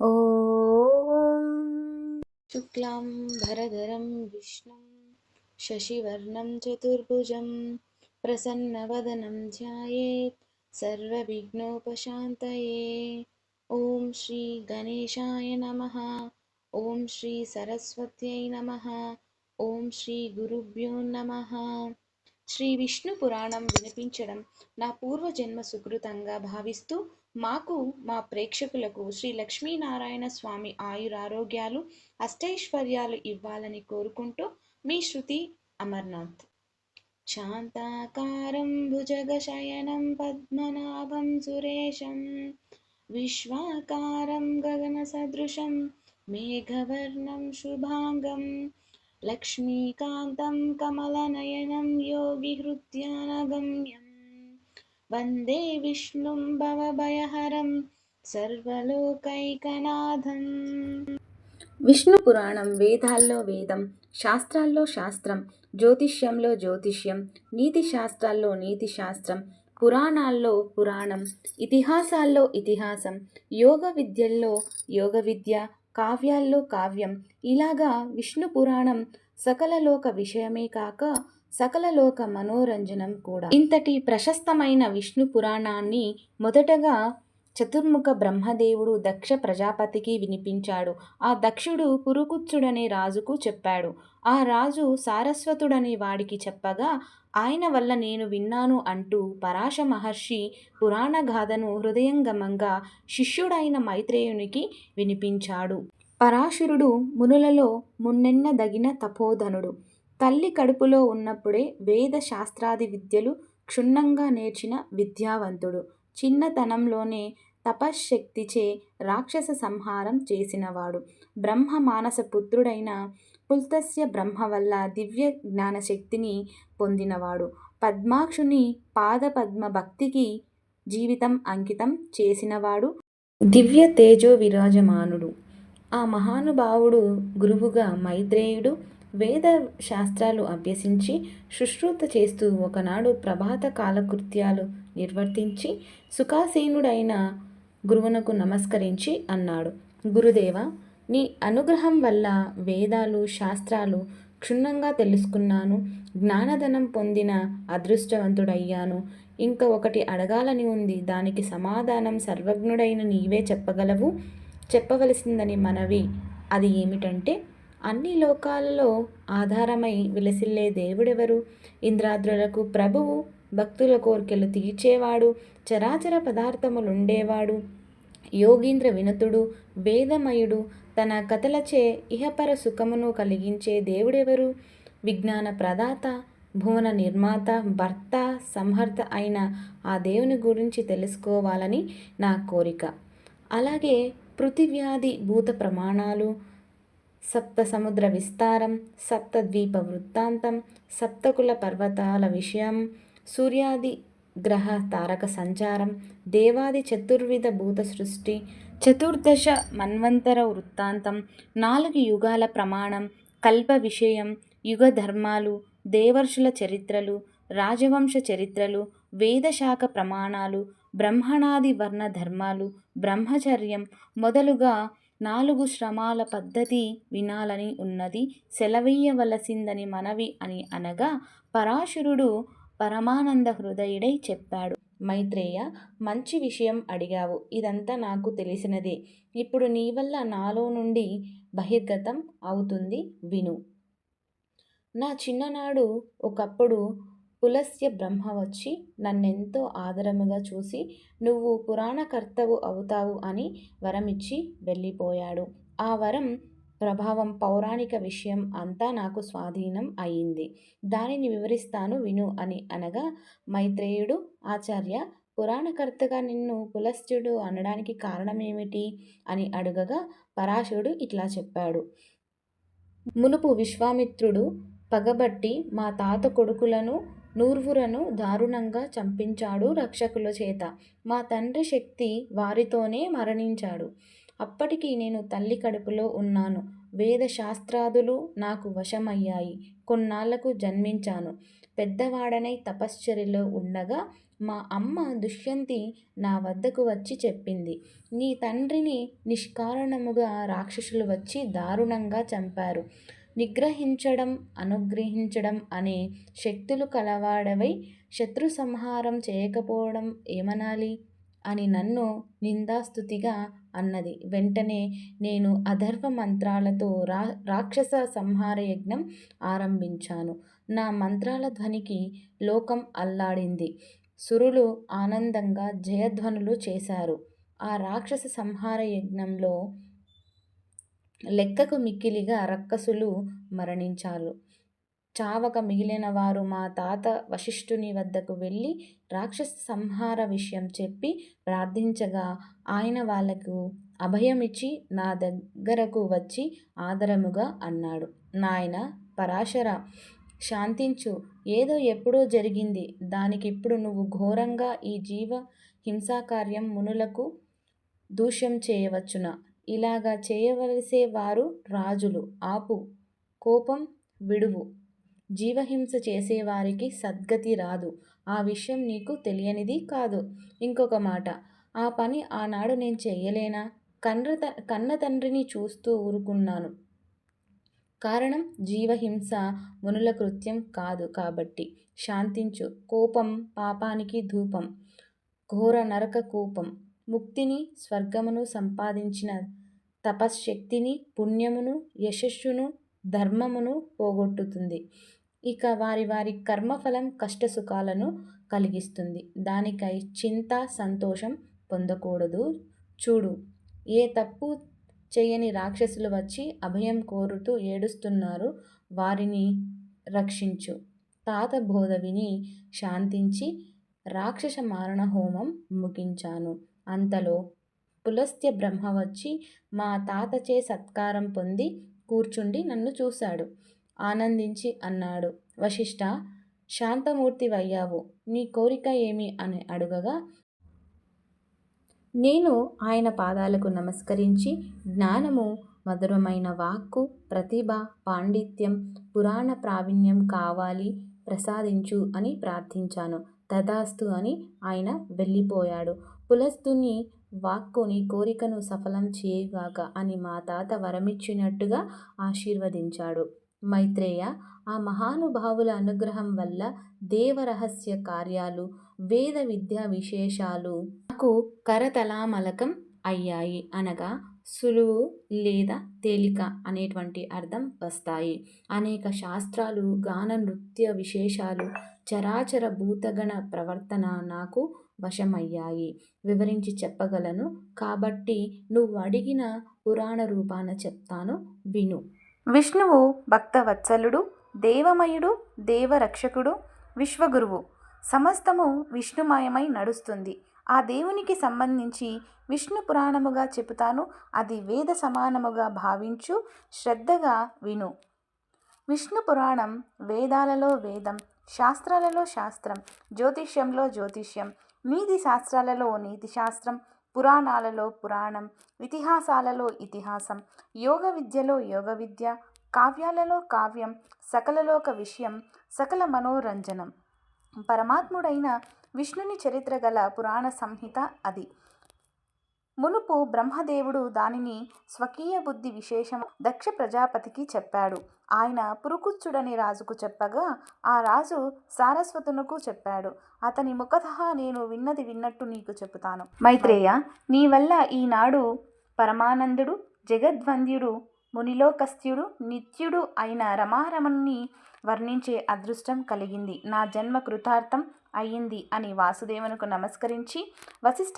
ॐ शुक्लां भरधरं विष्णुं शशिवर्णं चतुर्भुजं प्रसन्नवदनं ध्यायेत् सर्वविघ्नोपशान्तये ॐ श्रीगणेशाय नमः ॐ श्रीसरस्वत्यै नमः ॐ श्रीगुरुभ्यो नमः శ్రీ విష్ణు పురాణం వినిపించడం నా పూర్వజన్మ సుకృతంగా భావిస్తూ మాకు మా ప్రేక్షకులకు శ్రీ లక్ష్మీనారాయణ స్వామి ఆయురారోగ్యాలు అష్టైశ్వర్యాలు ఇవ్వాలని కోరుకుంటూ మీ శృతి అమర్నాథ్. శాంతాకారం భుజగశయనం పద్మనాభం సురేశం విశ్వాకారం గగన సదృశం మేఘవర్ణం శుభాంగం లక్ష్మీకాంతం కమలనయనం యోగి యోగిహృత్యానగమ్యం वन्दे విష్ణుం భవభయహరం సర్వలోకైకనాథం విష్ణు పురాణం వేదాల్లో వేదం శాస్త్రాల్లో శాస్త్రం జ్యోతిష్యంలో జ్యోతిష్యం నీతి శాస్త్రాల్లో నీతి శాస్త్రం పురాణాల్లో పురాణం ఇతిహాసాల్లో ఇతిహాసం యోగ విద్యల్లో యోగ విద్య కావ్యాల్లో కావ్యం ఇలాగా విష్ణు పురాణం సకల లోక విషయమే కాక సకల లోక మనోరంజనం కూడా. ఇంతటి ప్రశస్తమైన విష్ణు పురాణాన్ని మొదటగా చతుర్ముఖ బ్రహ్మదేవుడు దక్ష ప్రజాపతికి వినిపించాడు. ఆ దక్షుడు పురుకుచ్చుడనే రాజుకు చెప్పాడు. ఆ రాజు సారస్వతుడనే వాడికి చెప్పగా ఆయన వల్ల నేను విన్నాను అంటూ పరాశ మహర్షి పురాణగాథను హృదయంగమంగా శిష్యుడైన మైత్రేయునికి వినిపించాడు. పరాశురుడు మునులలో మున్నెన్నదగిన తపోధనుడు. తల్లి కడుపులో ఉన్నప్పుడే వేద శాస్త్రాది విద్యలు క్షుణ్ణంగా నేర్చిన విద్యావంతుడు. చిన్నతనంలోనే తపశ్శక్తిచే రాక్షస సంహారం చేసినవాడు. బ్రహ్మ మానస పుత్రుడైన పుల్తస్య బ్రహ్మ వల్ల దివ్య జ్ఞానశక్తిని పొందినవాడు. పద్మాక్షుని పాదపద్మ భక్తికి జీవితం అంకితం చేసినవాడు. దివ్య తేజో విరాజమానుడు. ఆ మహానుభావుడు గురువుగా మైత్రేయుడు. వేద శాస్త్రాలు అభ్యసించి శుశ్రూత చేస్తూ ఒకనాడు ప్రభాత కాలకృత్యాలు నిర్వర్తించి సుఖాసీనుడైన గురువునకు నమస్కరించి అన్నాడు. గురుదేవ నీ అనుగ్రహం వల్ల వేదాలు శాస్త్రాలు క్షుణ్ణంగా తెలుసుకున్నాను. జ్ఞానధనం పొందిన అదృష్టవంతుడయ్యాను. ఇంకా ఒకటి అడగాలని ఉంది. దానికి సమాధానం సర్వజ్ఞుడైన నీవే చెప్పగలవు? చెప్పవలసిందని మనవి. అది ఏమిటంటే అన్ని లోకాలలో ఆధారమై విలసిల్లే దేవుడెవరు? ఇంద్రాద్రులకు ప్రభువు భక్తుల కోరికలు తీర్చేవాడు చరాచర పదార్థములుండేవాడు. యోగీంద్ర వినతుడు వేదమయుడు తన కథలచే ఇహపర సుఖమును కలిగించే దేవుడెవరు? విజ్ఞాన ప్రదాత భువన నిర్మాత భర్త సంహర్త అయిన ఆ దేవుని గురించి తెలుసుకోవాలని నా కోరిక. అలాగే పృథివ్యాధి భూత ప్రమాణాలు సప్త సముద్ర విస్తారం సప్త ద్వీప వృత్తాంతం సప్తకుల పర్వతాల విషయం సూర్యాది గ్రహ తారక సంచారం దేవాది చతుర్విధ భూత సృష్టి చతుర్దశ మన్వంతర వృత్తాంతం నాలుగు యుగాల ప్రమాణం కల్ప విషయం యుగ ధర్మాలు దేవర్షుల చరిత్రలు రాజవంశ చరిత్రలు వేదశాఖ ప్రమాణాలు బ్రహ్మణాది వర్ణ ధర్మాలు బ్రహ్మచర్యం మొదలుగా నాలుగు శ్రమాల పద్ధతి వినాలని ఉన్నది సెలవీయవలసిందని మనవి అని అనగా పరాశురుడు పరమానంద హృదయుడై చెప్పాడు. మైత్రేయ మంచి విషయం అడిగావు. ఇదంతా నాకు తెలిసినదే. ఇప్పుడు నీ వల్ల నాలో నుండి బహిర్గతం అవుతుంది. విను. నా చిన్ననాడు ఒకప్పుడు పులస్య బ్రహ్మ వచ్చి నన్నెంతో ఆదరముగా చూసి నువ్వు పురాణకర్తవు అవుతావు అని వరమిచ్చి వెళ్ళిపోయాడు. ఆ వరం ప్రభావం పౌరాణిక విషయం అంతా నాకు స్వాధీనం అయింది. దానిని వివరిస్తాను విను అని అనగా మైత్రేయుడు ఆచార్య పురాణకర్తగా నిన్ను పులస్త్యుడు అనడానికి కారణమేమిటి? అని అడుగగా పరాశుడు ఇట్లా చెప్పాడు. మునుపు విశ్వామిత్రుడు పగబట్టి మా తాత కొడుకులను నూర్వురను దారుణంగా చంపించాడు రక్షకుల చేత మా తండ్రి శక్తి వారితోనే మరణించాడు అప్పటికి నేను తల్లి కడుపులో ఉన్నాను వేద శాస్త్రాదులు నాకు వశమయ్యాయి. కొన్నాళ్ళకు జన్మించాను. పెద్దవాడనై తపశ్చర్యలో ఉండగా మా అమ్మ దుష్యంతి నా వద్దకు వచ్చి చెప్పింది. నీ తండ్రిని నిష్కారణముగా రాక్షసులు వచ్చి దారుణంగా చంపారు. నిగ్రహించడం, అనుగ్రహించడం అనే శక్తులు కలవాడవై శత్రు సంహారం చేయకపోవడం ఏమనాలి? అని నన్ను నిందాస్తుతిగా అన్నది. వెంటనే నేను అధర్వ మంత్రాలతో రా రాక్షస సంహార యజ్ఞం ఆరంభించాను. నా మంత్రాల ధ్వనికి లోకం అల్లాడింది. సురులు ఆనందంగా జయధ్వనులు చేశారు. ఆ రాక్షస సంహార యజ్ఞంలో లెక్కకు మిక్కిలిగా రక్కసులు మరణించారు. చావక మిగిలిన వారు మా తాత వశిష్ఠుని వద్దకు వెళ్ళి రాక్షస సంహార విషయం చెప్పి ప్రార్థించగా ఆయన వాళ్ళకు అభయమిచ్చి నా దగ్గరకు వచ్చి ఆదరముగా అన్నాడు. నాయన పరాశర శాంతించు. ఏదో ఎప్పుడో జరిగింది. దానికిప్పుడు నువ్వు ఘోరంగా ఈ జీవ హింసాకార్యం మునులకు దూష్యం చేయవచ్చునా? ఇలాగ చేయవలసే వారు రాజులు. ఆపు. కోపం విడువు. జీవహింస చేసేవారికి సద్గతి రాదు. ఆ విషయం నీకు తెలియనిది కాదు. ఇంకొక మాట. ఆ పని ఆనాడు నేను చేయలేనా కన్నత కన్న తండ్రిని చూస్తూ ఊరుకున్నాను. కారణం జీవహింస మునుల కృత్యం కాదు కాబట్టి. శాంతించు. కోపం పాపానికి ధూపం. ఘోర నరక కూపం. ముక్తిని, స్వర్గమును సంపాదించిన తపశ్శక్తిని, పుణ్యమును, యశస్సును, ధర్మమును పోగొట్టుతుంది. ఇక వారి వారి కర్మఫలం కష్టసుఖాలను కలిగిస్తుంది. దానికై చింత, సంతోషం పొందకూడదు. చూడు. ఏ తప్పు చేయని రాక్షసులు వచ్చి అభయం కోరుతూ ఏడుస్తున్నారు. వారిని రక్షించు. తాత బోధ విని శాంతించి రాక్షస మారణ హోమం ముగించాను. అంతలో పులస్త్య బ్రహ్మ వచ్చి మా తాతచే సత్కారం పొంది కూర్చుండి నన్ను చూశాడు. ఆనందించి అన్నాడు వశిష్టా! శాంతమూర్తివయ్యావు. నీ కోరిక ఏమి? అని అడుగగా నేను ఆయన పాదాలకు నమస్కరించి జ్ఞానము, మధురమైన వాక్కు, ప్రతిభ, పాండిత్యం, పురాణ ప్రావీణ్యం కావాలి ప్రసాదించు అని ప్రార్థించాను. తదాస్తు అని ఆయన వెళ్ళిపోయాడు. పులస్తుని వాక్కుని కోరికను సఫలం చేయగాక అని మా తాత వరమిచ్చినట్టుగా ఆశీర్వదించాడు. మైత్రేయ ఆ మహానుభావుల అనుగ్రహం వల్ల దేవరహస్య కార్యాలు, వేద విద్యా విశేషాలు నాకు కరతలామలకం అయ్యాయి అనగా సులువు లేదా తేలిక అనేటువంటి అర్థం వస్తాయి. అనేక శాస్త్రాలు, గాన నృత్య విశేషాలు, చరాచర భూతగణ ప్రవర్తన నాకు వశమయ్యాయి. వివరించి చెప్పగలను. కాబట్టి నువ్వు అడిగిన పురాణ రూపాన చెప్తాను విను. విష్ణువు భక్తవత్సలుడు, దేవమయుడు, దేవరక్షకుడు, విశ్వగురువు. సమస్తము విష్ణుమయమై నడుస్తుంది. ఆ దేవునికి సంబంధించి విష్ణు పురాణముగా చెపుతాను. అది వేద సమానముగా భావించు. శ్రద్ధగా విను. విష్ణు పురాణం వేదాలలో వేదం, శాస్త్రాలలో శాస్త్రం, జ్యోతిష్యంలో జ్యోతిష్యం, నీతి శాస్త్రాలలో నీతిశాస్త్రం, పురాణాలలో పురాణం, ఇతిహాసాలలో ఇతిహాసం, యోగ విద్యలో యోగ విద్య కావ్యాలలో కావ్యం, సకల లోక విషయం, సకల మనోరంజనం. పరమాత్ముడైన విష్ణుని చరిత్ర గల పురాణ సంహిత అది. మునుపు బ్రహ్మదేవుడు దానిని స్వకీయ బుద్ధి విశేషం దక్ష ప్రజాపతికి చెప్పాడు. ఆయన పురుకుచ్చుడని రాజుకు చెప్పగా ఆ రాజు సారస్వతునకు చెప్పాడు. అతని ముఖత నేను విన్నది విన్నట్టు నీకు చెబుతాను మైత్రేయ నీ వల్ల ఈనాడు పరమానందుడు, జగద్వంద్యుడు, మునిలోకస్త్యుడు నిత్యుడు అయిన రమారమణ్ణి వర్ణించే అదృష్టం కలిగింది. నా జన్మ కృతార్థం అయింది అని వాసుదేవునకు నమస్కరించి వశిష్ఠ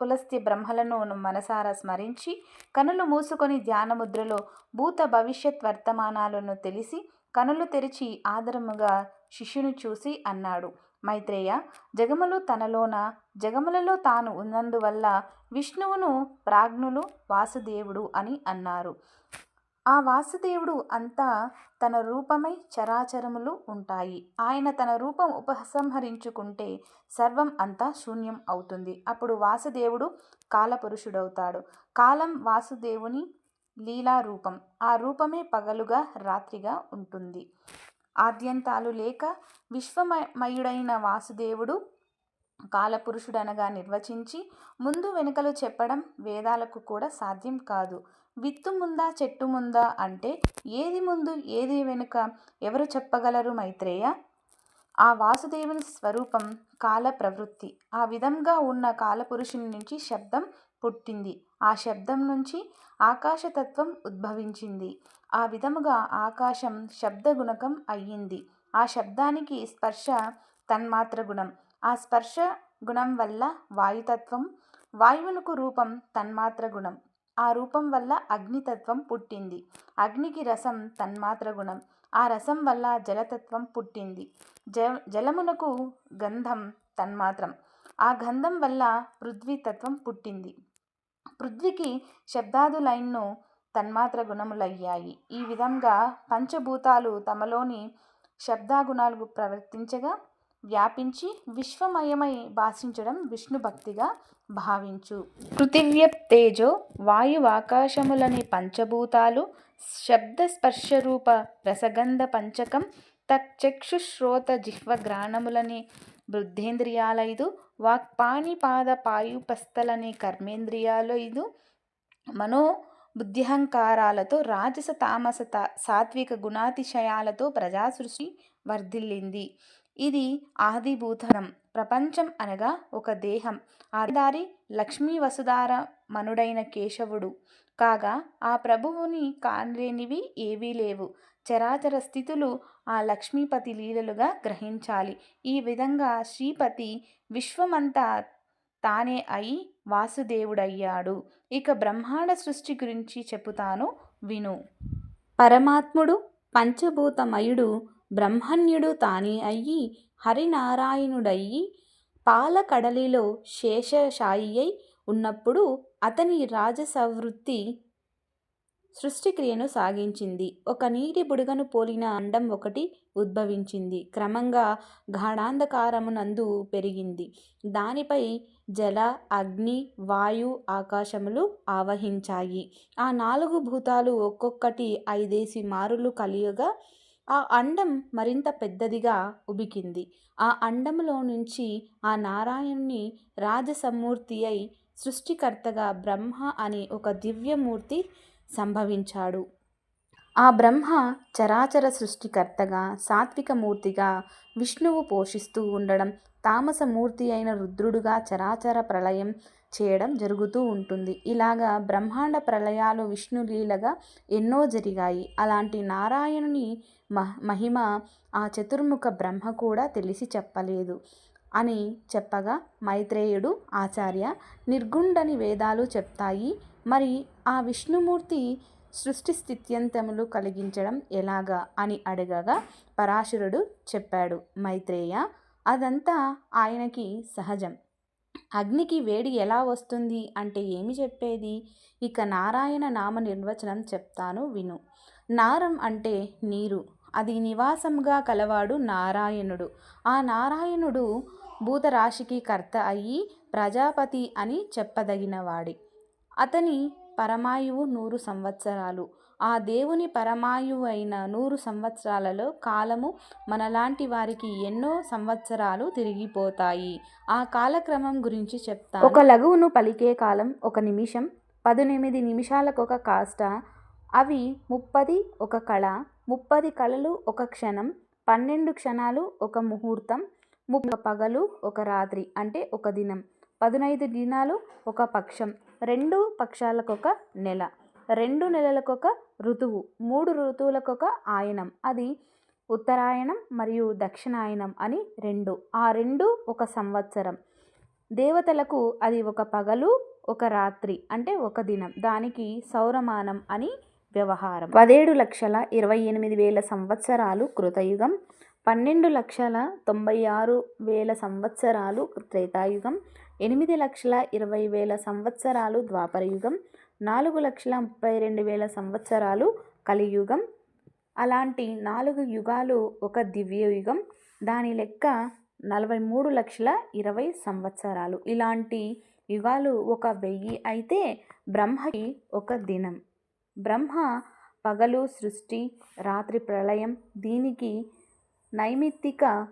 పులస్త్య బ్రహ్మలను మనసారా స్మరించి కనులు మూసుకొని ధ్యానముద్రలో భూత భవిష్యత్ వర్తమానాలను తెలిసి కనులు తెరిచి ఆదరముగా శిష్యుని చూసి అన్నాడు. మైత్రేయ జగములు తనలోన, జగములలో తాను ఉన్నందువల్ల విష్ణువును ప్రాజ్ఞులు వాసుదేవుడు అని అన్నారు. ఆ వాసుదేవుడు అంతా తన రూపమై చరాచరములు ఉంటాయి. ఆయన తన రూపం ఉపసంహరించుకుంటే సర్వం అంతా శూన్యం అవుతుంది. అప్పుడు వాసుదేవుడు కాలపురుషుడవుతాడు. కాలం వాసుదేవుని లీలా రూపం ఆ రూపమే పగలుగా రాత్రిగా ఉంటుంది ఆద్యంతాలు లేక విశ్వమయుడైన వాసుదేవుడు కాలపురుషుడనగా నిర్వచించి ముందు వెనుకలు చెప్పడం వేదాలకు కూడా సాధ్యం కాదు విత్తు ముందా చెట్టు ముందా అంటే ఏది ముందు ఏది వెనుక ఎవరు చెప్పగలరు మైత్రేయ? ఆ వాసుదేవుని స్వరూపం కాల ప్రవృత్తి. ఆ విధంగా ఉన్న కాలపురుషుని నుంచి శబ్దం పుట్టింది. ఆ శబ్దం నుంచి ఆకాశతత్వం ఉద్భవించింది. ఆ విధముగా ఆకాశం శబ్దగుణకం అయ్యింది. ఆ శబ్దానికి స్పర్శ తన్మాత్ర గుణం. ఆ స్పర్శ గుణం వల్ల వాయుతత్వం వాయువునకు రూపం తన్మాత్ర గుణం. ఆ రూపం వల్ల అగ్నితత్వం పుట్టింది. అగ్నికి రసం తన్మాత్ర గుణం. ఆ రసం వల్ల జలతత్వం పుట్టింది. జ జలమునకు గంధం తన్మాత్రం. ఆ గంధం వల్ల పృథ్వీతత్వం పుట్టింది. పృథ్వీకి శబ్దాదులైన్ను తన్మాత్ర గుణములయ్యాయి. ఈ విధంగా పంచభూతాలు తమలోని శబ్దాగుణాలు ప్రవర్తించగా వ్యాపించి విశ్వమయమై భాషించడం విష్ణు భక్తిగా భావించు. పృథివ్యప్తేజో వాయువాకాశములని పంచభూతాలు శబ్ద స్పర్శరూప రసగంధ పంచకం తక్షుశ్రోత జిహ్వ గ్రాణములని బుద్ధేంద్రియాలైదు వాక్పాణిపాద పాయుపస్థలని కర్మేంద్రియాలైదు మనో బుద్ధిహంకారాలతో రాజస తామస సాత్విక గుణాతిశయాలతో ప్రజాసృష్టి వర్ధిల్లింది. ఇది ఆదిభూతనం ప్రపంచం అనగా ఒక దేహం. ఆదారి లక్ష్మీ వసుధార మనుడైన కేశవుడు. కాగా ఆ ప్రభువుని కానిలేనివి ఏవీ లేవు. చరాచర స్థితులు ఆ లక్ష్మీపతి లీలలుగా గ్రహించాలి. ఈ విధంగా శ్రీపతి విశ్వమంతా తానే అయి వాసుదేవుడయ్యాడు. ఇక బ్రహ్మాండ సృష్టి గురించి చెబుతాను విను. పరమాత్ముడు పంచభూతమయుడు బ్రహ్మణ్యుడు తానే అయ్యి హరినారాయణుడయ్యి పాలకడలిలో శేషశాయి అయి ఉన్నప్పుడు అతని రాజసవృత్తి సృష్టిక్రియను సాగించింది. ఒక నీటి బుడగను పోలిన అండం ఒకటి ఉద్భవించింది. క్రమంగా గాఢాంధకారమునందు పెరిగింది. దానిపై జల అగ్ని వాయు ఆకాశములు ఆవహించాయి. ఆ నాలుగు భూతాలు ఒక్కొక్కటి ఐదేసి మారులు కలియగా ఆ అండం మరింత పెద్దదిగా ఉబికింది. ఆ అండములో నుంచి ఆ నారాయణుని రాజసమూర్తి అయి సృష్టికర్తగా బ్రహ్మ అనే ఒక దివ్యమూర్తి సంభవించాడు. ఆ బ్రహ్మ చరాచర సృష్టికర్తగా సాత్విక మూర్తిగా విష్ణువు పోషిస్తూ ఉండడం తామసమూర్తి అయిన రుద్రుడుగా చరాచర ప్రళయం చేయడం జరుగుతూ ఉంటుంది. ఇలాగా బ్రహ్మాండ ప్రళయాలు విష్ణులీలగా ఎన్నో జరిగాయి. అలాంటి నారాయణుని మహ మహిమ ఆ చతుర్ముఖ బ్రహ్మ కూడా తెలిసి చెప్పలేదు అని చెప్పగా మైత్రేయుడు ఆచార్య నిర్గుండని వేదాలు చెప్తాయి. మరి ఆ విష్ణుమూర్తి సృష్టి స్థిత్యంతములు కలిగించడం ఎలాగా అని అడగగా పరాశరుడు చెప్పాడు మైత్రేయ అదంతా ఆయనకి సహజం. అగ్నికి వేడి ఎలా వస్తుంది అంటే ఏమి చెప్పేది? ఇక నారాయణ నామ నిర్వచనం చెప్తాను విను. నారం అంటే నీరు. అది నివాసంగా కలవాడు నారాయణుడు. ఆ నారాయణుడు భూతరాశికి కర్త అయ్యి ప్రజాపతి అని చెప్పదగినవాడి. అతని పరమాయువు నూరు సంవత్సరాలు. ఆ దేవుని పరమాయువు అయిన నూరు సంవత్సరాలలో కాలము మనలాంటి వారికి ఎన్నో సంవత్సరాలు తిరిగిపోతాయి. ఆ కాలక్రమం గురించి చెప్తా ఒక లఘువును పలికే కాలం ఒక నిమిషం పదునెనిమిది నిమిషాలకు ఒక కాస్ట అవి ముప్పది ఒక కళ ముప్పది కళలు ఒక క్షణం పన్నెండు క్షణాలు ఒక ముహూర్తం ముప్ప పగలు ఒక రాత్రి అంటే ఒక దినం. పదునైదు దినాలు ఒక పక్షం రెండు పక్షాలకొక నెల రెండు నెలలకొక ఋతువు మూడు ఋతువులకొక ఆయనం. అది ఉత్తరాయణం మరియు దక్షిణాయనం అని రెండు. ఆ రెండు ఒక సంవత్సరం. దేవతలకు అది ఒక పగలు ఒక రాత్రి అంటే ఒక దినం. దానికి సౌరమానం అని వ్యవహారం. పదేడు లక్షల ఇరవై ఎనిమిది వేల సంవత్సరాలు కృతయుగం. పన్నెండు లక్షల తొంభై ఆరు వేల సంవత్సరాలు త్రేతాయుగం ఎనిమిది లక్షల ఇరవై వేల సంవత్సరాలు ద్వాపరయుగం నాలుగు లక్షల ముప్పై రెండు వేల సంవత్సరాలు కలియుగం. అలాంటి నాలుగు యుగాలు ఒక దివ్యయుగం. దాని లెక్క నలభై మూడు లక్షల ఇరవై సంవత్సరాలు. ఇలాంటి యుగాలు ఒక వెయ్యి అయితే బ్రహ్మకి ఒక దినం. బ్రహ్మ పగలు సృష్టి రాత్రి ప్రళయం దీనికి నైమిత్తిక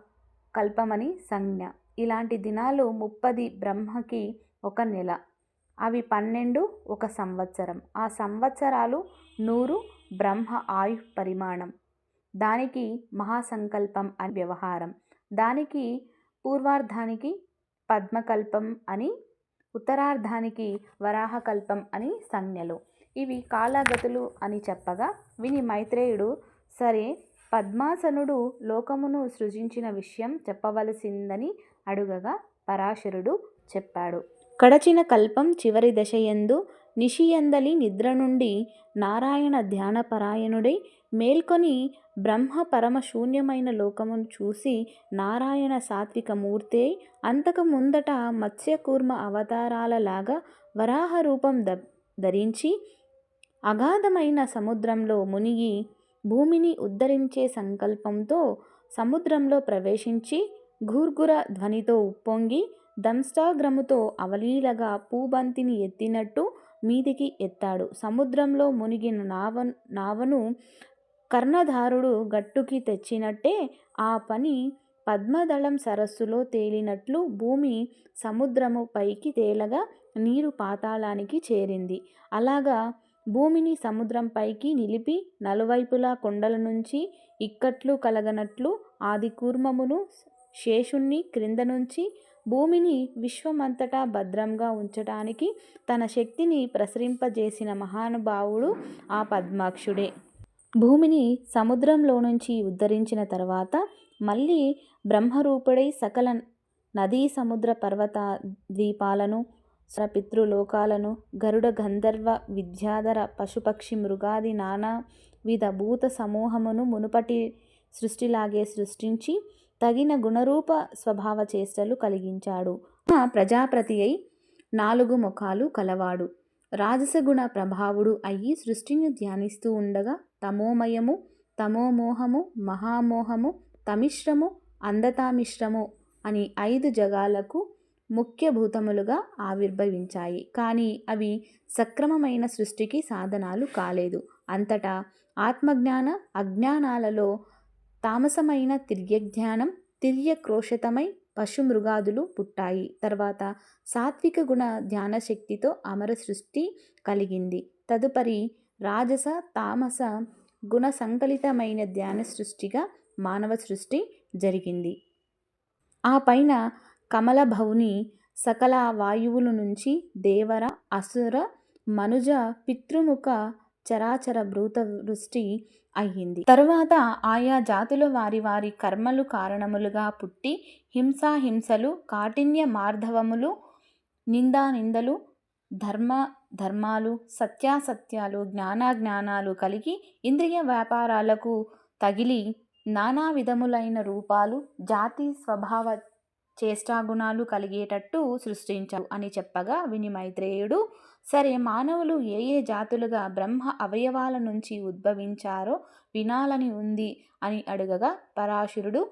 కల్పమని సంజ్ఞ. ఇలాంటి దినాలు ముప్పది బ్రహ్మకి ఒక నెల. అవి పన్నెండు ఒక సంవత్సరం. ఆ సంవత్సరాలు నూరు బ్రహ్మ ఆయు పరిమాణం. దానికి మహాసంకల్పం అని వ్యవహారం. దానికి పూర్వార్ధానికి పద్మకల్పం అని ఉత్తరార్ధానికి వరాహకల్పం అని సంజ్ఞలు. ఇవి కాలగతులు అని చెప్పగా విని మైత్రేయుడు సరే పద్మాసనుడు లోకమును సృజించిన విషయం చెప్పవలసిందని అడుగగా పరాశరుడు చెప్పాడు. కడచిన కల్పం చివరి దశయందు నిషియందలి నిద్ర నుండి నారాయణ ధ్యానపరాయణుడై మేల్కొని బ్రహ్మ పరమ శూన్యమైన లోకమును చూసి నారాయణ సాత్విక మూర్తే అంతకు ముందట మత్స్యకూర్మ అవతారాలలాగా వరాహ రూపం ద ధరించి అగాధమైన సముద్రంలో మునిగి భూమిని ఉద్ధరించే సంకల్పంతో సముద్రంలో ప్రవేశించి ఘూర్ఘుర ధ్వనితో ఉప్పొంగి దంష్టాగ్రముతో అవలీలగా పూబంతిని ఎత్తినట్టు మీదికి ఎత్తాడు. సముద్రంలో మునిగిన నావ నావను కర్ణధారుడు గట్టుకి తెచ్చినట్టే ఆ పని పద్మదళం సరస్సులో తేలినట్లు భూమి సముద్రము పైకి తేలగా నీరు పాతాళానికి చేరింది. అలాగా భూమిని సముద్రంపైకి నిలిపి నలువైపులా కొండల నుంచి ఇక్కట్లు కలగనట్లు ఆది కూర్మమును శేషుణ్ణి క్రింద నుంచి భూమిని విశ్వమంతటా భద్రంగా ఉంచటానికి తన శక్తిని ప్రసరింపజేసిన మహానుభావుడు ఆ పద్మాక్షుడే. భూమిని సముద్రంలో నుంచి ఉద్ధరించిన తర్వాత మళ్ళీ బ్రహ్మరూపుడై సకల నదీ సముద్ర పర్వత ద్వీపాలను పితృలోకాలను గరుడ గంధర్వ విద్యాధర పశుపక్షి మృగాది నానా విధ భూత సమూహమును మునుపటి సృష్టిలాగే సృష్టించి తగిన గుణరూప స్వభావ చేష్టలు కలిగించాడు. ప్రజాప్రతి అయి నాలుగు ముఖాలు కలవాడు. రాజసగుణ ప్రభావుడు అయ్యి సృష్టిని ధ్యానిస్తూ ఉండగా తమోమయము తమోమోహము మహామోహము తమిశ్రము అందతామిశ్రము అని ఐదు జగాలకు ముఖ్య భూతములుగా ఆవిర్భవించాయి. కానీ అవి సక్రమమైన సృష్టికి సాధనాలు కాలేదు. అంతటా ఆత్మజ్ఞాన అజ్ఞానాలలో తామసమైన తిర్యజ్ఞానం తిర్యక్రోషితమై పశుమృగాదులు పుట్టాయి. తర్వాత సాత్విక గుణ ధ్యాన శక్తితో అమర సృష్టి కలిగింది. తదుపరి రాజస తామస గుణ సంకలితమైన ధ్యాన సృష్టిగా మానవ సృష్టి జరిగింది. ఆ పైన కమలభౌని సకల వాయువుల నుంచి దేవర అసుర మనుజ పితృముఖ చరాచర భూత వృష్టి అయ్యింది. తరువాత ఆయా జాతుల వారి వారి కర్మలు కారణములుగా పుట్టి హింసాహింసలు కాఠిన్య మార్ధవములు నిందానిందలు ధర్మ ధర్మాలు సత్యాసత్యాలు జ్ఞానాజ్ఞానాలు కలిగి ఇంద్రియ వ్యాపారాలకు తగిలి నానా విధములైన రూపాలు జాతి స్వభావ చేష్టాగుణాలు కలిగేటట్టు సృష్టించావు అని చెప్పగా విని మైత్రేయుడు సరే మానవులు ఏ ఏ జాతులుగా బ్రహ్మ అవయవాల నుంచి ఉద్భవించారో వినాలని ఉంది అని అడుగగా పరాశురుడు